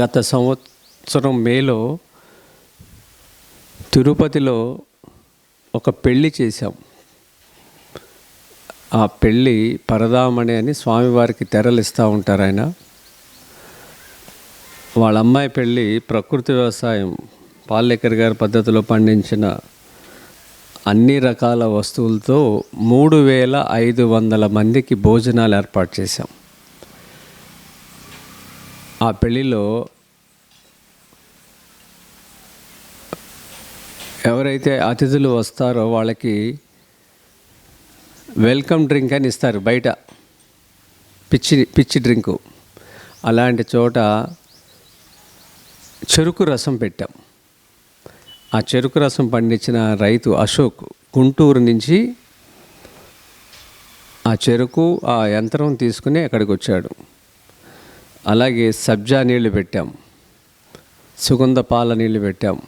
గత సంవత్సరం మేలో తిరుపతిలో ఒక పెళ్ళి చేశాం. ఆ పెళ్ళి పరదామణి అని స్వామివారికి తెరలు ఇస్తూ ఉంటారు ఆయన. వాళ్ళ అమ్మాయి పెళ్ళి ప్రకృతి వ్యవసాయం పాలేకర్ గారి పద్ధతిలో పండించిన అన్ని రకాల వస్తువులతో మూడు వేల ఐదు వందల మందికి భోజనాలు ఏర్పాటు చేశాం. ఆ పెళ్ళిలో ఎవరైతే అతిథులు వస్తారో వాళ్ళకి వెల్కమ్ డ్రింక్ అని ఇస్తారు బయట. పిచ్చి పిచ్చి డ్రింకు. అలాంటి చోట చెరుకు రసం పెట్టాం. ఆ చెరుకు రసం పండించిన రైతు అశోక్ గుంటూరు నుంచి ఆ చెరుకు ఆ యంత్రం తీసుకుని అక్కడికి వచ్చాడు. అలాగే సబ్జా నీళ్ళు పెట్టాం. సుగంధ పాల నీళ్ళు పెట్టాం.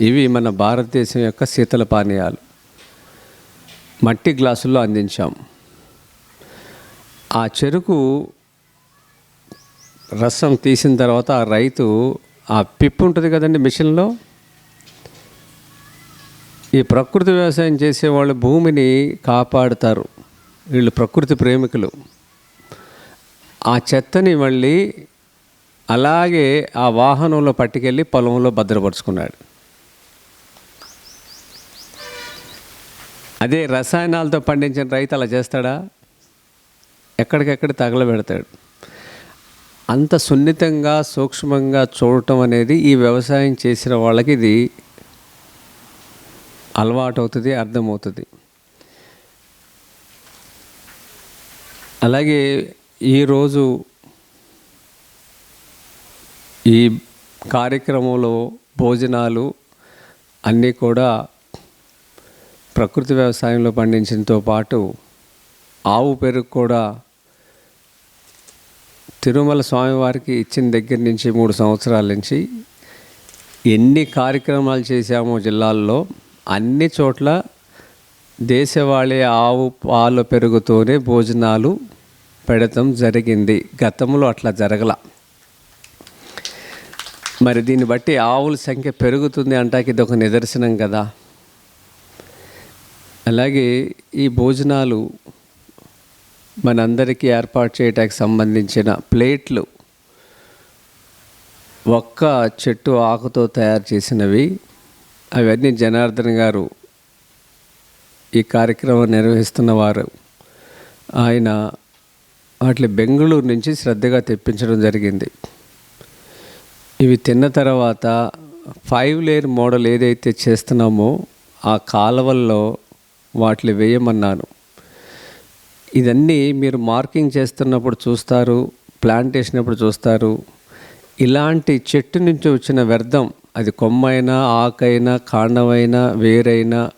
ఇవి మన భారతదేశం యొక్క శీతల పానీయాలు. మట్టి గ్లాసుల్లో అందించాం. ఆ చెరుకు రసం తీసిన తర్వాత ఆ రైతు ఆ పిప్పు ఉంటుంది కదండి మిషన్లో? ఈ ప్రకృతి వ్యవసాయం చేసేవాళ్ళు భూమిని కాపాడుతారు. వీళ్ళు ప్రకృతి ప్రేమికులు. ఆ చెత్తని మళ్ళీ అలాగే ఆ వాహనంలో పట్టుకెళ్ళి పొలంలో భద్రపరుచుకున్నాడు. అదే రసాయనాలతో పండించిన రైతు అలా చేస్తాడా? ఎక్కడికెక్కడ తగలబెడతాడు? అంత సున్నితంగా సూక్ష్మంగా చూడటం అనేది ఈ వ్యవసాయం చేసిన వాళ్ళకి ఇది అలవాటు అవుతుంది అర్థమవుతుంది. అలాగే ఈరోజు ఈ కార్యక్రమంలో భోజనాలు అన్నీ కూడా ప్రకృతి వ్యవసాయంలో పండించడంతో పాటు ఆవు పెరుగు కూడా తిరుమల స్వామివారికి ఇచ్చిన దగ్గర నుంచి మూడు సంవత్సరాల నుంచి ఎన్ని కార్యక్రమాలు చేశామో జిల్లాల్లో అన్ని చోట్ల దేశవాళీ ఆవు పాలు పెరుగుతూనే భోజనాలు పెడతం జరిగింది. గతంలో అట్లా జరగల. మరి దీన్ని బట్టి ఆవుల సంఖ్య పెరుగుతుంది అంటాకి ఇది ఒక నిదర్శనం కదా. అలాగే ఈ భోజనాలు మనందరికీ ఏర్పాటు చేయటానికి సంబంధించిన ప్లేట్లు ఒక్క చెట్టు ఆకుతో తయారు చేసినవి. అవన్నీ జనార్దన్ గారు ఈ కార్యక్రమం నిర్వహిస్తున్న వారు. ఆయన వాటిని బెంగళూరు నుంచి శ్రద్ధగా తెప్పించడం జరిగింది. ఇవి తిన్న తర్వాత ఫైవ్ లేయర్ మోడల్ ఏదైతే చేస్తున్నామో ఆ కాలువల్లో వాటిని వేయమన్నాను. ఇదన్నీ మీరు మార్కింగ్ చేస్తున్నప్పుడు చూస్తారు ప్లాంటేషన్ అప్పుడు చూస్తారు. ఇలాంటి చెట్టు నుంచి వచ్చిన వ్యర్థం అది కొమ్మైనా ఆకైనా కాండమైనా వేరైనా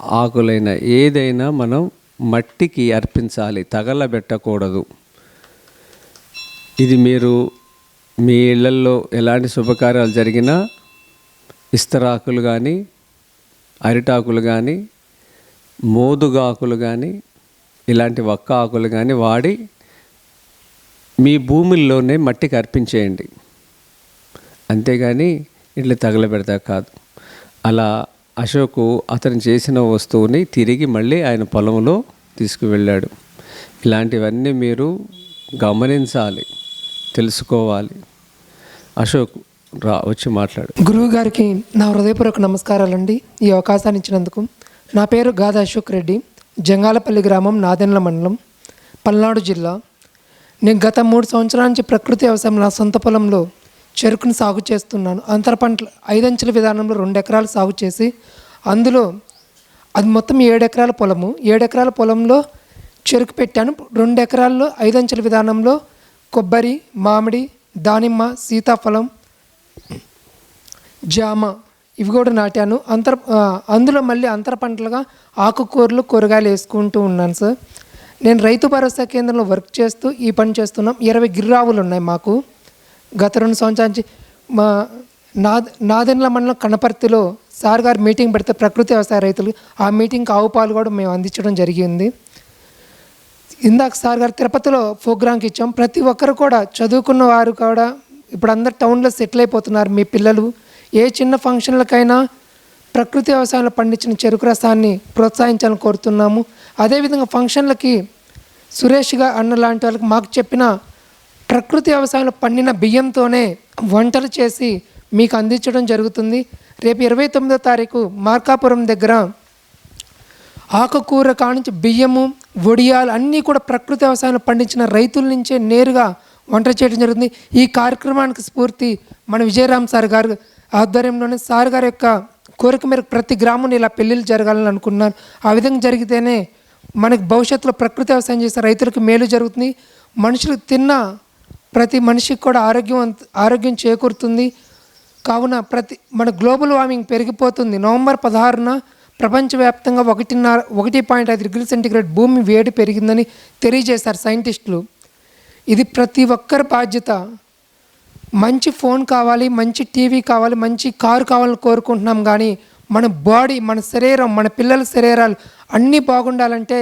ఆకులైనా ఏదైనా మనం మట్టికి అర్పించాలి తగలబెట్టకూడదు. ఇది మీరు మీ ఇళ్ళల్లో ఎలాంటి శుభకార్యాలు జరిగినా ఇస్తరాకులు కానీ అరిటాకులు కానీ మోదుగాకులు కానీ ఇలాంటి వక్క ఆకులు కానీ వాడి మీ భూముల్లోనే మట్టికి అర్పించేయండి. అంతేగాని ఇట్లా తగలబెడతా కాదు. అలా అశోకు అతను చేసిన వస్తువుని తిరిగి మళ్ళీ ఆయన పొలంలో తీసుకువెళ్ళాడు. ఇలాంటివన్నీ మీరు గమనించాలి తెలుసుకోవాలి. అశోక్ రా వచ్చి మాట్లాడు. గురువు గారికి నా హృదయపూర్వక నమస్కారాలండి. ఈ అవకాశాన్ని ఇచ్చినందుకు నా పేరు గాధ అశోక్ రెడ్డి. జంగాలపల్లి గ్రామం నాదెన్ల మండలం పల్నాడు జిల్లా. నేను గత మూడు సంవత్సరాల నుంచి ప్రకృతి వ్యవసాయం నా సొంత పొలంలో చెరుకును సాగు చేస్తున్నాను. అంతర పంటలు ఐదంచెల విధానంలో రెండు ఎకరాలు సాగు చేసి అందులో అది మొత్తం ఏడు ఎకరాల పొలము. ఏడు ఎకరాల పొలంలో చెరుకు పెట్టాను. రెండు ఎకరాల్లో ఐదంచెల విధానంలో కొబ్బరి మామిడి దానిమ్మ సీతాఫలం జామ ఇవి కూడా నాటాను. అంతర అందులో మళ్ళీ అంతర పంటలుగా ఆకుకూరలు కూరగాయలు వేసుకుంటూ ఉన్నాను సార్. నేను రైతు భరోసా కేంద్రంలో వర్క్ చేస్తూ ఈ పని చేస్తున్నాం. ఇరవై గిర్రావులు ఉన్నాయి మాకు. గత రెండు సంవత్సరాల నుంచి మా నా నాదెండ్ల మండలం కనపర్తిలో సార్ గారు మీటింగ్ పెడితే ప్రకృతి వ్యవసాయ రైతులు ఆ మీటింగ్కి ఆవు పాలు కూడా మేము అందించడం జరిగింది. ఇందాక సార్ గారు తిరుపతిలో ప్రోగ్రాంకి ఇచ్చాం. ప్రతి ఒక్కరు కూడా చదువుకున్న వారు కూడా ఇప్పుడు అందరు టౌన్లో సెటిల్ అయిపోతున్నారు మీ పిల్లలు. ఏ చిన్న ఫంక్షన్లకైనా ప్రకృతి వ్యవసాయంలో పండించిన చెరుకు రసాన్ని ప్రోత్సహించాలని కోరుతున్నాము. అదేవిధంగా ఫంక్షన్లకి సురేష్ గారు అన్న లాంటి వాళ్ళకి మాకు చెప్పిన ప్రకృతి వ్యవసాయంలో పండిన బియ్యంతోనే వంటలు చేసి మీకు అందించడం జరుగుతుంది. రేపు ఇరవై తొమ్మిదో తారీఖు మార్కాపురం దగ్గర ఆకుకూర కానుంచి బియ్యము వడియాలు అన్నీ కూడా ప్రకృతి వ్యవసాయంలో పండించిన రైతుల నుంచే నేరుగా వంట చేయడం జరుగుతుంది. ఈ కార్యక్రమానికి స్ఫూర్తి మన విజయరామ్ సార్ గారు ఆధ్వర్యంలోనే సార్ గారి యొక్క కోరిక మేరకు ప్రతి గ్రామంలో ఇలా పెళ్ళిళ్ళు జరగాలని అనుకున్నారు. ఆ విధంగా జరిగితేనే మనకి భవిష్యత్తులో ప్రకృతి వ్యవసాయం చేసే రైతులకు మేలు జరుగుతుంది. మనుషులు తిన్న ప్రతి మనిషికి కూడా ఆరోగ్యం ఆరోగ్యం చేకూరుతుంది. కావున ప్రతి మన గ్లోబల్ వార్మింగ్ పెరిగిపోతుంది. నవంబర్ పదహారున ప్రపంచవ్యాప్తంగా ఒకటిన్నర ఒకటి పాయింట్ ఐదు డిగ్రీ సెంటిగ్రేడ్ భూమి వేడి పెరిగిందని తెలియజేశారు సైంటిస్టులు. ఇది ప్రతి ఒక్కరి బాధ్యత. మంచి ఫోన్ కావాలి మంచి టీవీ కావాలి మంచి కారు కావాలని కోరుకుంటున్నాం కానీ మన బాడీ మన శరీరం మన పిల్లల శరీరాలు అన్నీ బాగుండాలంటే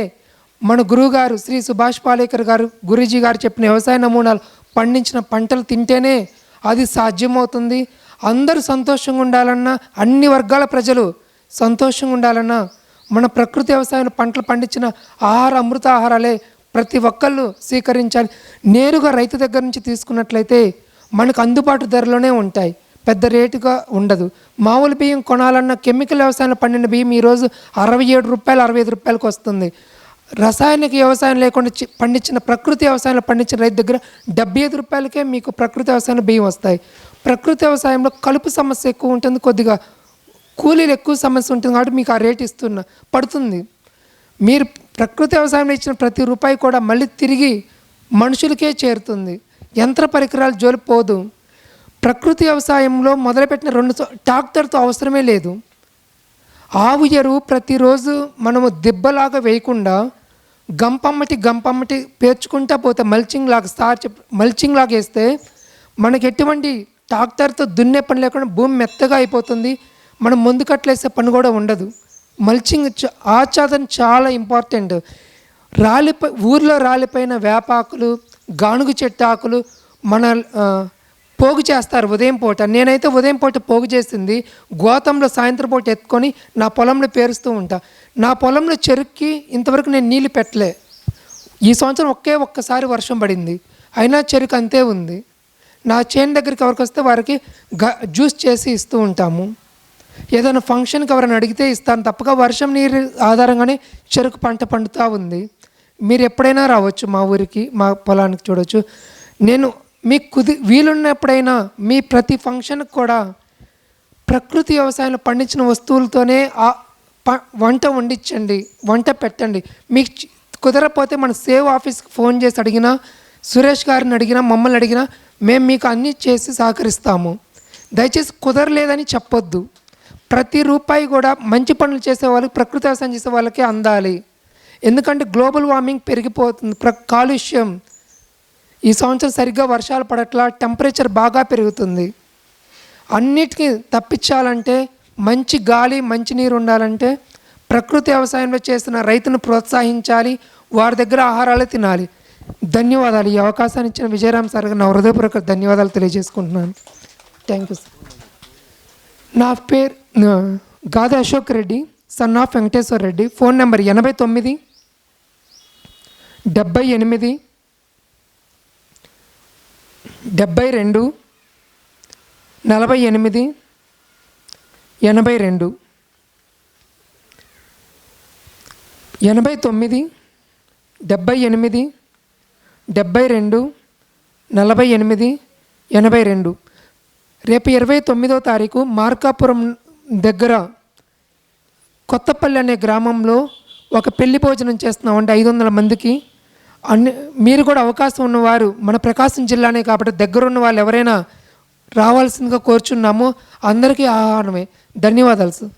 మన గురువుగారు శ్రీ సుభాష్ పాలేకర్ గారు గురూజీ గారు చెప్పిన వ్యవసాయ నమూనాలు పండించిన పంటలు తింటేనే అది సాధ్యమవుతుంది. అందరూ సంతోషంగా ఉండాలన్నా అన్ని వర్గాల ప్రజలు సంతోషంగా ఉండాలన్నా మన ప్రకృతి వ్యవసాయంలో పంటలు పండించిన ఆహార అమృత ఆహారాలే ప్రతి ఒక్కళ్ళు స్వీకరించాలి. నేరుగా రైతు దగ్గర నుంచి తీసుకున్నట్లయితే మనకు అందుబాటు ధరలోనే ఉంటాయి. పెద్ద రేటుగా ఉండదు. మామూలు బియ్యం కొనాలన్న కెమికల్ వ్యవసాయంలో పండిన బియ్యం ఈరోజు అరవై ఏడు రూపాయలు అరవై ఐదు రూపాయలకు వస్తుంది. రసాయనిక వ్యవసాయం లేకుండా చి- పండించిన ప్రకృతి వ్యవసాయంలో పండించిన రైతు దగ్గర డెబ్బై ఐదు రూపాయలకే మీకు ప్రకృతి వ్యవసాయంలో బియ్యం వస్తాయి. ప్రకృతి వ్యవసాయంలో కలుపు సమస్య ఎక్కువ ఉంటుంది కొద్దిగా కూలీలు ఎక్కువ సమస్య ఉంటుంది కాబట్టి మీకు ఆ రేట్ ఇస్తున్నా పడుతుంది. మీరు ప్రకృతి వ్యవసాయంలో ఇచ్చిన ప్రతి రూపాయి కూడా మళ్ళీ తిరిగి మనుషులకే చేరుతుంది. యంత్ర పరికరాలు జోలిపోదు ప్రకృతి వ్యవసాయంలో మొదలుపెట్టిన రెండు ట్రాక్టర్తో అవసరమే లేదు. ఆవు ఎరువు ప్రతిరోజు మనము దిబ్బలాగా వేయకుండా గంపమ్మటి గంపమ్మటి పేర్చుకుంటా పోతే మల్చింగ్ లాగా సార్ చెప్ మల్చింగ్ లాగా వేస్తే మనకి ఎటువంటి ట్రాక్టర్తో దున్నే పని లేకుండా భూమి మెత్తగా అయిపోతుంది. మనం ముందు కట్లేసే పని కూడా ఉండదు. మల్చింగ్ చ- ఆచ్ఛాదన చాలా ఇంపార్టెంట్. రాలిపై ఊర్లో రాలిపోయిన వేపాకులు గానుగు చెట్టు ఆకులు మన పోగు చేస్తారు ఉదయం పూట. నేనైతే ఉదయం పూట పోగు చేసింది గోతంలో సాయంత్రం పూట ఎత్తుకొని నా పొలంలో పేరుస్తూ ఉంటా. నా పొలంలో చెరుక్కి ఇంతవరకు నేను నీళ్ళు పెట్టలే. ఈ సంవత్సరం ఒకే ఒక్కసారి వర్షం పడింది. అయినా చెరుకు అంతే ఉంది. నా చేను దగ్గరికి ఎవరికి వస్తే వారికి గ జ్యూస్ చేసి ఇస్తూ ఉంటాము. ఏదైనా ఫంక్షన్కి ఎవరైనా అడిగితే ఇస్తాను. తప్పక వర్షం నీరు ఆధారంగానే చెరుకు పంట పండుతూ ఉంది. మీరు ఎప్పుడైనా రావచ్చు మా ఊరికి మా పొలానికి చూడవచ్చు నేను మీకు కుది వీలున్నప్పుడైనా మీ ప్రతి ఫంక్షన్కి కూడా ప్రకృతి వ్యవసాయంలో పండించిన వస్తువులతోనే ఆ ప- వంట వండించండి వంట పెట్టండి. మీకు కుదరపోతే మన సేవ్ ఆఫీస్కి ఫోన్ చేసి అడిగినా సురేష్ గారిని అడిగినా మమ్మల్ని అడిగినా మేము మీకు అన్నీ చేసి సహకరిస్తాము. దయచేసి కుదరలేదని చెప్పొద్దు. ప్రతి రూపాయి కూడా మంచి పనులు చేసే వాళ్ళకి ప్రకృతి వ్యవసాయం చేసే వాళ్ళకే అందాలి. ఎందుకంటే గ్లోబల్ వార్మింగ్ పెరిగిపోతుంది. ప్ర కాలుష్యం ఈ సంవత్సరం సరిగ్గా వర్షాలు పడట్లా టెంపరేచర్ బాగా పెరుగుతుంది. అన్నిటికీ తప్పించాలంటే మంచి గాలి మంచి నీరు ఉండాలంటే ప్రకృతి వ్యవసాయంలో చేస్తున్న రైతును ప్రోత్సహించాలి వారి దగ్గర ఆహారాలు తినాలి. ధన్యవాదాలు. ఈ అవకాశాన్ని ఇచ్చిన విజయరామ్ సార్ నా హృదయపూర్వక ధన్యవాదాలు తెలియజేసుకుంటున్నాను. థ్యాంక్ యూ సార్ నా పేరు Gada Ashok Reddy son of Venkateswara Reddy. Phone number ఎనభై తొమ్మిది డెబ్బై ఎనిమిది డెబ్బై రెండు నలభై ఎనిమిది ఎనభై రెండు ఎనభై తొమ్మిది డెబ్బై ఎనిమిది డెబ్బై రెండు నలభై ఎనిమిది ఎనభై రెండు. రేపు ఇరవై తొమ్మిదో తారీఖు మార్కాపురం దగ్గర కొత్తపల్లి అనే గ్రామంలో ఒక పెళ్ళి భోజనం చేస్తున్నామంటే ఐదు వందల మందికి. అన్ని మీరు కూడా అవకాశం ఉన్నవారు మన ప్రకాశం జిల్లానే కాబట్టి దగ్గరున్న వాళ్ళు ఎవరైనా రావాల్సిందిగా కోరుచున్నాము. అందరికీ ఆహ్వానమే ధన్యవాదాలు సార్.